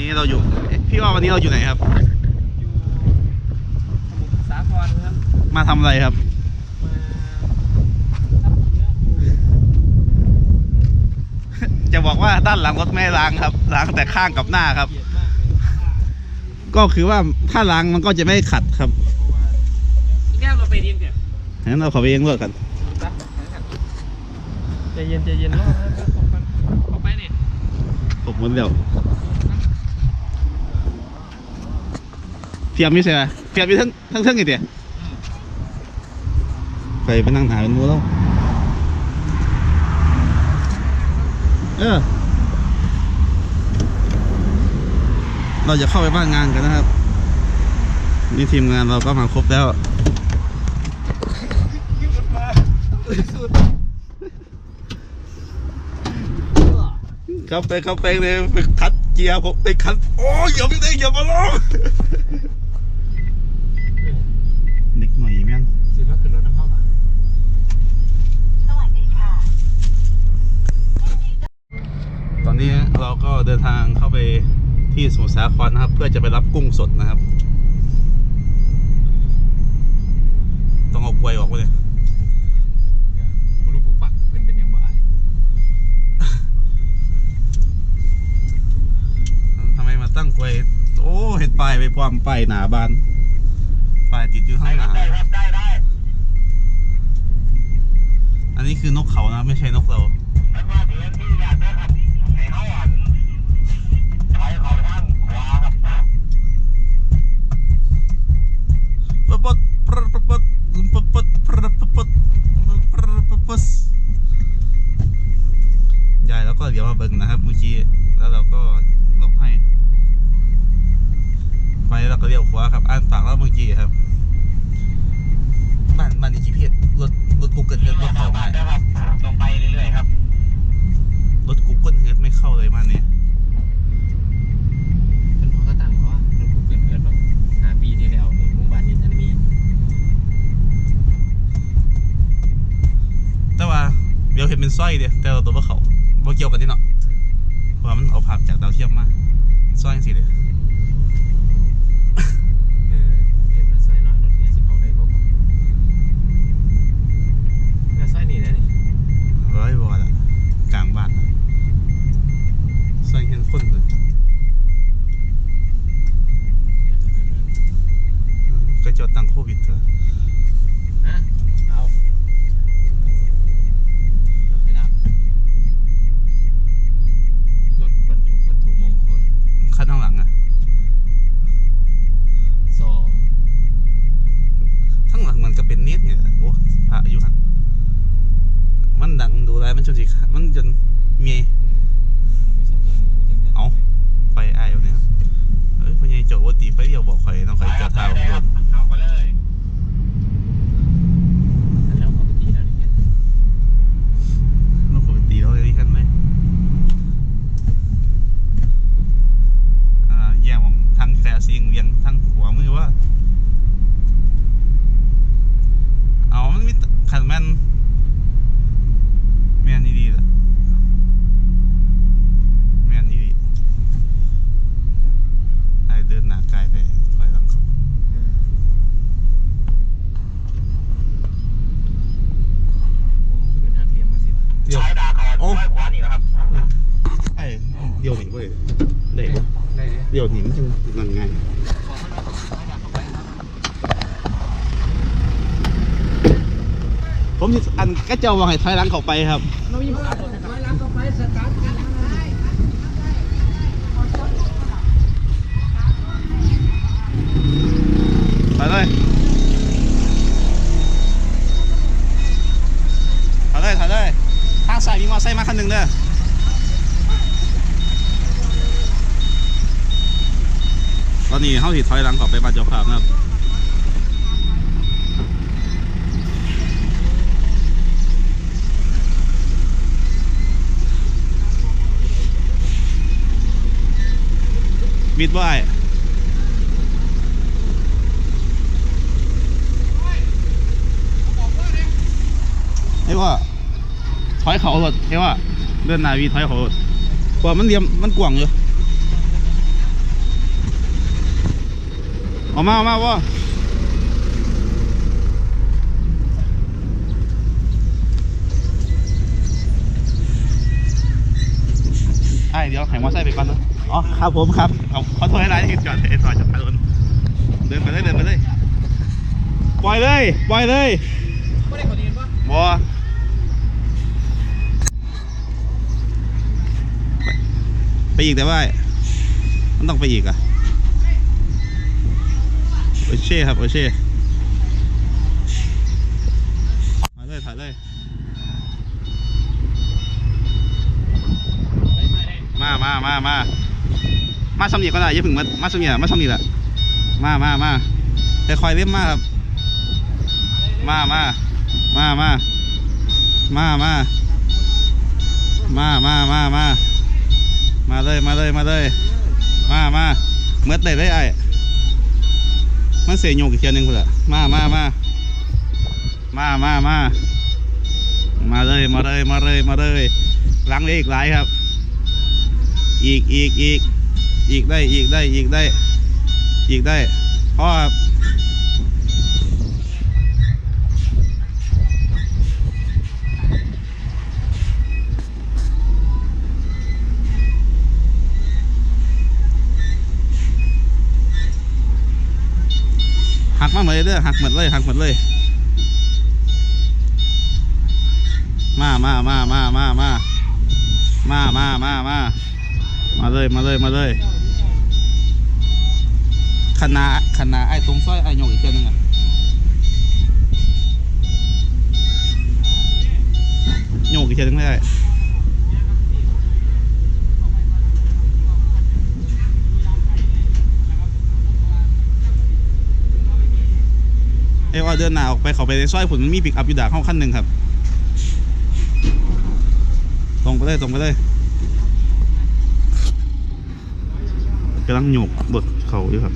นี้เราอยู่เอ๊ะพี่ว่าวันนี้เราอยู่ไหนครับ อยู่สมุทรสาครครับ มาทำอะไรครับ มารับเนื้อปูจะบอกว่าด้านหลังรถไม่ล้างครับ ล้างแต่ข้างกับหน้าครับ เกลียดมากเลยก็คือว่าถ้าล้างมันก็จะไม่ขัดครับเพราะว่าอีกแก้วเราไปเรียนเดี๋ยวงั้นเราขอไปเองรถกันจ้ะใจเย็นใจเย็นรอนะผมกันออกไปเนี่ย ผมหมดแล้ว เทียมม่ใช่ไหมเทียมมีทั้งทั้งทั้งอีกเดียไปไปนั่งถ่ายเป็นมูแล้วเออเราจะเข้าไปบ้านงานกันนะครับ นี่ทีมงานเราก็มาครบแล้วครับไปครับไปเลยไปคัดเกียร์ผมไปคัดโอ้ยอย่าไปเด้อย่ามาลองเด็กหน่อยแม่น ซื้อรถขึ้นรถน้ำเข้าหรอ ตอนนี้ เราก็เดินทางเข้าไปที่สมุทรสาครนะครับ เพื่อจะไปรับกุ้งสดนะครับ ต้องเอากล้วยออกไปเลยผู้รู้ปุ๊กปักเพิ่นเป็นยังบ่อายทำไมมาตั้งกล้วยโอ้เห็นป้ายไปพร้อมป้ายหนาบานป้ายติดอยู่ข้างหน้าอันนี้คือนกเขานะไม่ใช่นกเราป อยเดียแต่เราตัวว่าเขาบ่เกี่ยวกันนี่เนาะเพราะมันเอาภาพจากดาวเทียมมาสร้อยสิเลย เออเรียนมาสร้อยหน่อยรถเนี่ยสิเขาได้บ่บ่เนี่ยสร้อยนี่นะนี่ ร้อยบอลอะกลางบ้านอะสร้อยเห็นคนเลยก็จะตังโควิดเถอะ ฮะเอารถไฟลาบรถบรรทุกวัตถุมงคล ขั้นข้างหลังอะ สอง ข้างหลังมันก็เป็นเน็ตเนี่ยโอ้พระอยู่หันมันดังดูแล มันจนสิมันจนเมีย ไม่ใช่เงินไม่ใช่เงิน เอา ไฟไอ้เอาเนี่ยเอ้ยพญายโจว่าตีไฟเดียวบอกใครต้องใครเจอท่าผมโดน เอาไปเลย แล้วปกติแล้วนี่เห็น ลูกผมไปตีแล้วเลยกันเลยอ่าแย่ของทางแฟร์ซิงเรียงทางขวามือว่า เอามันมีขันแม่นแม่นดีๆล่ะแม่นดีๆไอ้เดินหน้ากายไปถอยหลังเขา โอ้เป็นทางเทียมมาสิวะ เดี๋ยวซ้ายด่าก่อนโอ้ซ้ายขวานี่นะครับไอ้เดี๋ยวหนีเว้ยเด็กได้เลยเดี๋ยวหนีมันจึงนั่นไงขอมันว่าซ้ายดักเข้าไปครับผมสิอันก็เจ้าวางให้ถอยหลังเข้าไปครับเรามีขาตัวถอยหลังเข้าไปสตาร์ทกันไปเลยถอยเลยถอยเลย ทางซ้ายมีมอเตอร์ไซค์มาคันหนึ่งเด้อตอนนี้เขาสิถอยหลังข้าไปบ้านเจ้าภาพนะครับมิดว่าไอ้ไอ้ว่า ถอยเขาหมดไอ้ว่าเดินหนาวีถอยเขาหมดกว่ามันเรียมมันกว้างอยู่ออกมาออกมาว่าไอ้เดี๋ยวให้มอไซค์ไปก่อนนะอ๋อครับผมครับเอาขอโทษให้ร้านที่จอดไอ้จอดจอดถนนเดินไปเลยเดินไปเลยปล่อยเลยปล่อยเลยไม่ได้ขอดีนปะบอไปไป อีกแต่ว่า มันต้องไปอีกอะโอเช่ครับโอเช่ถ่ายเลยถ่ายเลยมามามามามาสำเนียก็ได้อย่าเพึ่งมามาสำเนียงมาสำเนียละมามามาแต่คอยเล่มมาครับมามามามามามามามามามา มาเลยมาเลยมาเลยมามาเมื่อได้เลยไอ้มันเสียโยกอีกเทียหนึงพุ่นละมามามามามามามาเลยมาเลยมาเลยมาเลยล้างเลยอีกหลายครับ อีกอีกอีกอีกได้อีกได้อีกได้ อีกได้เพราะครับ หักมาหมดเลยเด้อหักหมดเลยหักหมดเลย มามามามามามามามามามามาเลยมาเลยมาเลยคณะคณะไอ้ตรงซอยไอ้โยกอีกเทียหนึงอะโยกอีกเทียหนึงไม่ได้ เอ้ยว่าเดินหน้าออกไปเขาไปในซอยผุนมันมีปิกอัพอยู่ด่าเข้าขั้นหนึ่งครับ ตรงไปเลยตรงไปเลยกำลังโยกบดเขาอยู่ครับ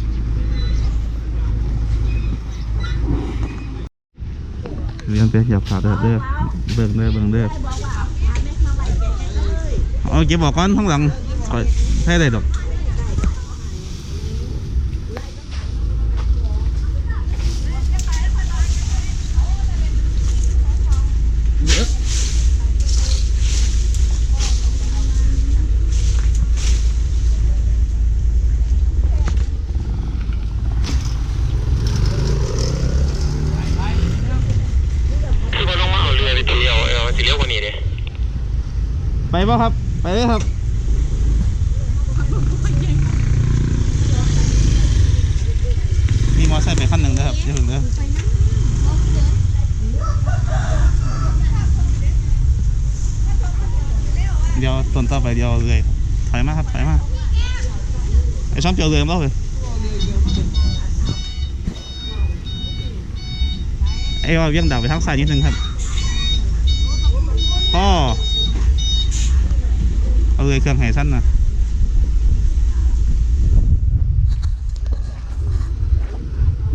เรียนไปอย่าผ่าเด้อเด้อเบิ่งเด้อเบิ่งเด้อเอาเก็บบอกก่อนข้างหลังให้ได้ดอก คือว่าลงมาเอาเรือไปทีเดียวเออทีเดียวกว่านี้เด้ ไปป่ะครับ ไปเลยครับ มีมอไซค์ไปขั้นหนึ่งนะครับอย่าถึงเด้อเดี๋ยวต้นต่อไปเดี๋ยวเลยถอยมาครับถอยมาไอ้ช้อมเจียวเลยมั้งเลยไอ้ว่าเวียงดาวไปทางซ้ายนิดนึงครับพ่อ เอาเลยเครื่องไห้สั้นนะ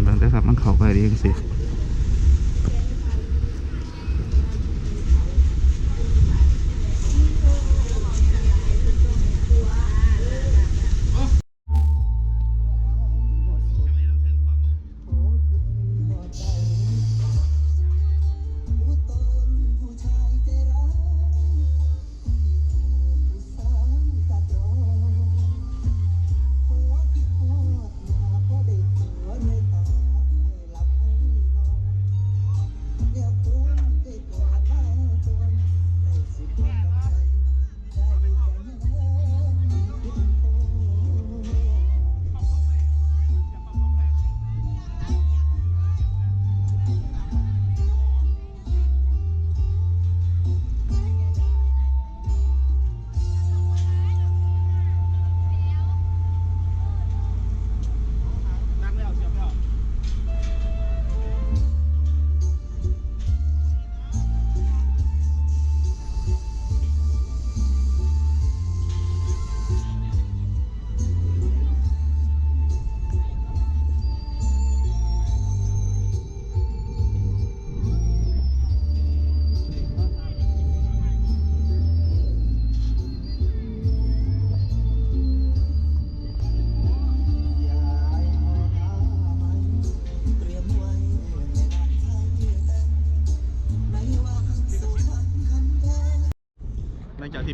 บางแต่ครับมันเข้าไปดีจังสิ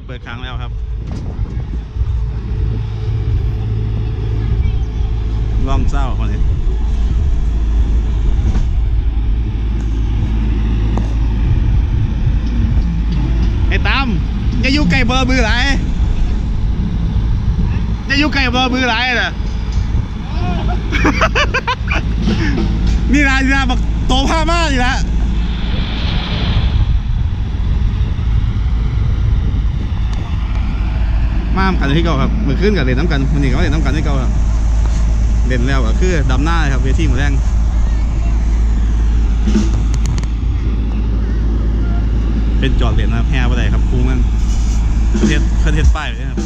เปิดค้างแล้วครับร่อมเศร้าคนนี้ไอ้ตามอย่าอยู่ไก่เบอร์มือไหลายอย่าอยู่ไก่เบอร์มือไหลายน่ะนี่นะนี่นะบอกโตผ้ามากนี่ละ มามกันที่เก่าครับมือขึ้นกับเล่นน้ำกันมันนี่ก็เล่นน้ำกันที่เก่าครับเด่นแล้วก็คือดำหน้าครับเวทีหมือแรงเป็นจอดเรียนนะครับแห่ไปไรครับครูมันประเทศประเทศป้ายเลยครับ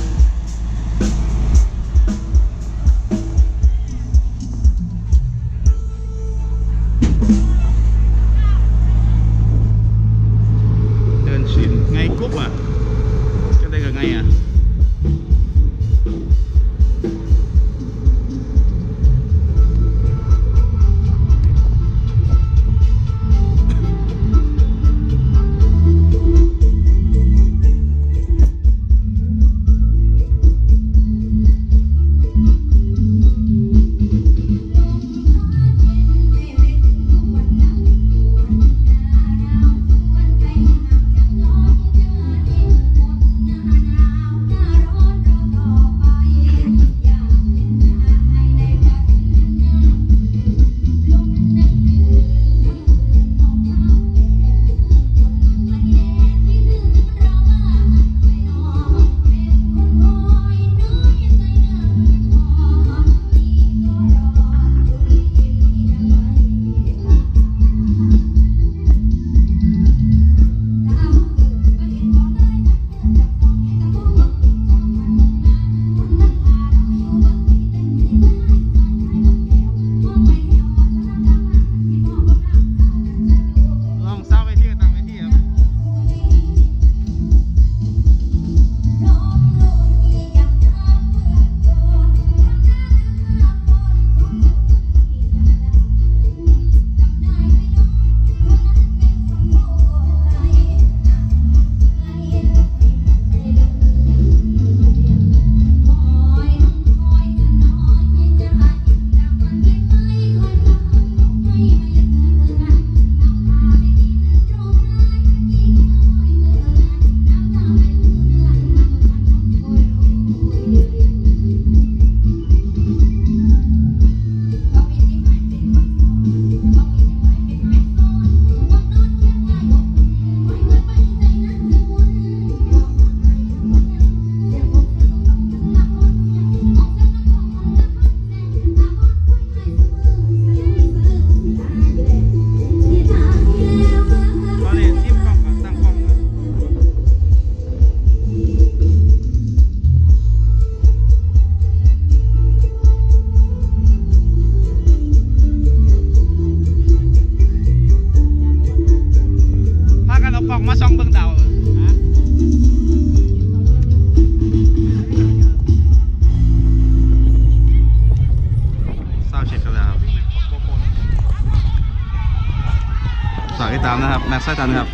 แม็กซ์ไซตันครับ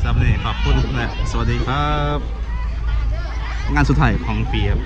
สำหรับวันนี้ขอบคุณและสวัสดีครับ งานสุดท้ายของปีครับ